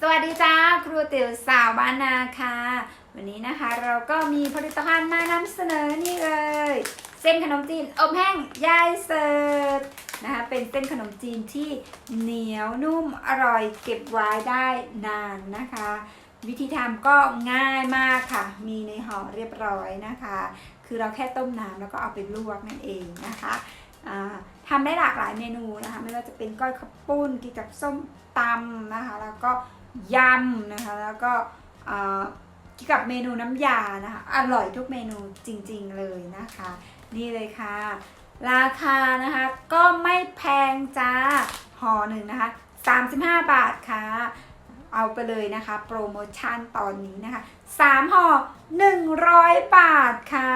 สวัสดีจ้าครูติ๋วสาวบ้านนาค่ะ วันนี้นะคะเราก็มีผลิตภัณฑ์มานำเสนอนี่เลยเส้นขนมจีนอบแห้งยายเสิร์ชนะคะเป็นเส้นขนมจีนที่เหนียวนุ่มอร่อยเก็บไว้ได้นานนะคะ วิธีทำก็ง่ายมากค่ะ มีในห่อเรียบร้อยนะคะ คือเราแค่ต้มน้ำแล้วก็เอาไปลวกนั่นเองนะคะ ทำได้หลากหลายเมนูนะคะไม่ว่าจะเป็นก้อยข้าวปุ้นกินกับส้มตำนะคะแล้วก็ยำนะคะแล้วก็กินกับเมนูน้ำยานะคะอร่อยทุกเมนูจริงๆเลยนะคะ นี่เลยค่ะ ราคานะคะก็ไม่แพงจ้าห่อหนึ่งนะคะ 35 บาทค่ะเอาไปเลยนะคะ โปรโมชั่นตอนนี้นะคะ3ห่อ100 บาทค่ะ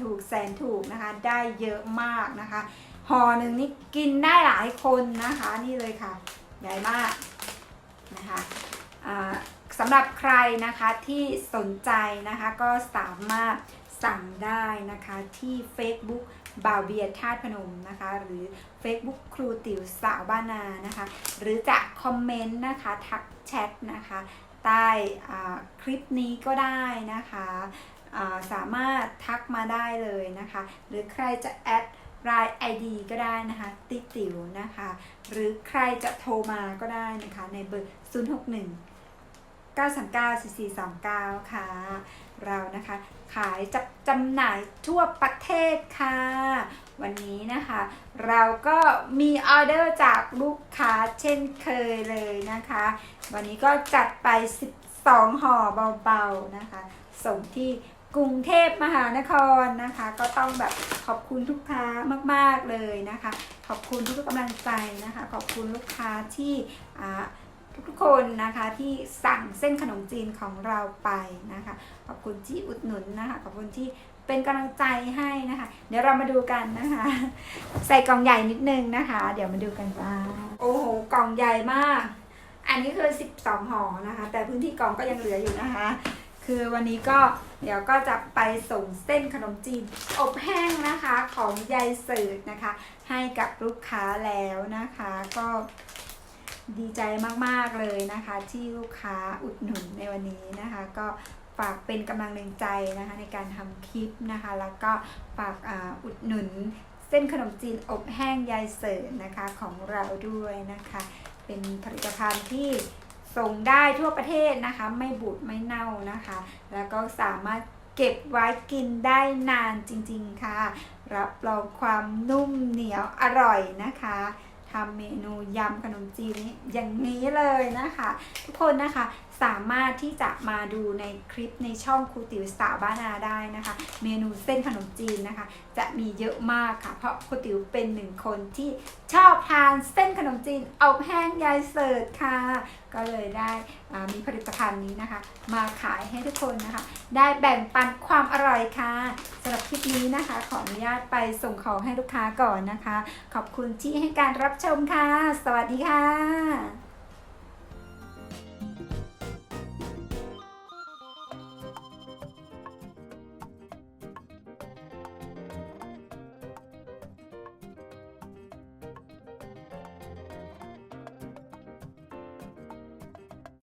ถูกแสนถูกนะคะ ได้เยอะมากนะคะ ห่อหนึ่งนี่กินได้หลายคนนะคะนี่เลยค่ะ ใหญ่มากนะคะสำหรับใครนะคะที่สนใจนะคะก็สามารถสั่งได้นะคะที่ Facebook บ่าวเบียร์ธาตุพนมนะคะ หรือ Facebook ครูติ๋วสาวบ้านานะคะ หรือจะคอมเมนต์นะคะ ทักแชทนะคะ ใต้คลิปนี้ก็ได้นะคะาสามารถทักมาได้เลยนะคะ หรือใครจะแอด ราย ID ก็ได้นะคะ ติติ๋วนะคะ หรือใครจะโทรมาก็ได้นะคะ ในเบอร์ 061 939 4429ค่ะ เรานะคะ ขายจับจำหน่ายทั่วประเทศค่ะ วันนี้นะคะ เราก็มีออเดอร์จากลูกค้าเช่นเคยเลยนะคะ วันนี้ก็จัดไป 12ห่อเบาๆนะคะ ส่งที่ กรุงเทพมหานครนะคะ ก็ต้องแบบขอบคุณลูกค้ามาก ๆเลยนะคะ ขอบคุณทุกกำลังใจนะคะ ขอบคุณลูกค้าที่อ่าทุกๆคนนะคะที่สั่งเส้นขนมจีนของเราไปนะคะ ขอบคุณที่อุดหนุนนะคะ ขอบคุณที่เป็นกำลังใจให้นะคะ เดี๋ยวเรามาดูกันนะคะ ใส่กล่องใหญ่นิดนึงนะคะ เดี๋ยวมาดูกันว่าโอ้โหกล่องใหญ่มาก อันนี้คือ 12ห่อนะคะ แต่พื้นที่กล่องก็ยังเหลืออยู่นะคะ คือวันนี้ก็ เดี๋ยวก็จะไปส่งเส้นขนมจีนอบแห้งนะคะของยายเสิร์ชนะคะ ให้กับลูกค้าแล้วนะคะ ก็ดีใจมากๆเลยนะคะ ที่ลูกค้าอุดหนุนในวันนี้นะคะ ก็ฝากเป็นกำลังใจนะคะในการทำคลิปนะคะ แล้วก็ฝากอ,อุดหนุนเส้นขนมจีนอบแห้งยายเสิร์ชนะคะของเราด้วยนะคะ เป็นผลิตภัณฑ์ที่ ส่งได้ทั่วประเทศนะคะ ไม่บูดไม่เน่านะคะ แล้วก็สามารถเก็บไว้กินได้นานจริงๆค่ะ รับรองความนุ่มเหนียวอร่อยนะคะ ทำเมนูยำขนมจีนนี้อย่างนี้เลยนะคะ ทุกคนนะคะสามารถที่จะมาดูในคลิปในช่องครูติ๋วสาวบ้านนาได้นะคะ เมนูเส้นขนมจีนนะคะ จะมีเยอะมากค่ะ เพราะครูติ๋วเป็นหนึ่งคนที่ชอบทานเส้นขนมจีนอบแห้งยายเสิร์ชค่ะ ก็เลยได้มีผลิตภัณฑ์นี้นะคะ มาขายให้ทุกคนนะคะ ได้แบ่งปันความอร่อยค่ะสำหรับคลิปนี้นะคะ ขออนุญาตไปส่งของให้ลูกค้าก่อนนะคะ ขอบคุณที่ให้การรับชมค่ะ สวัสดีค่ะ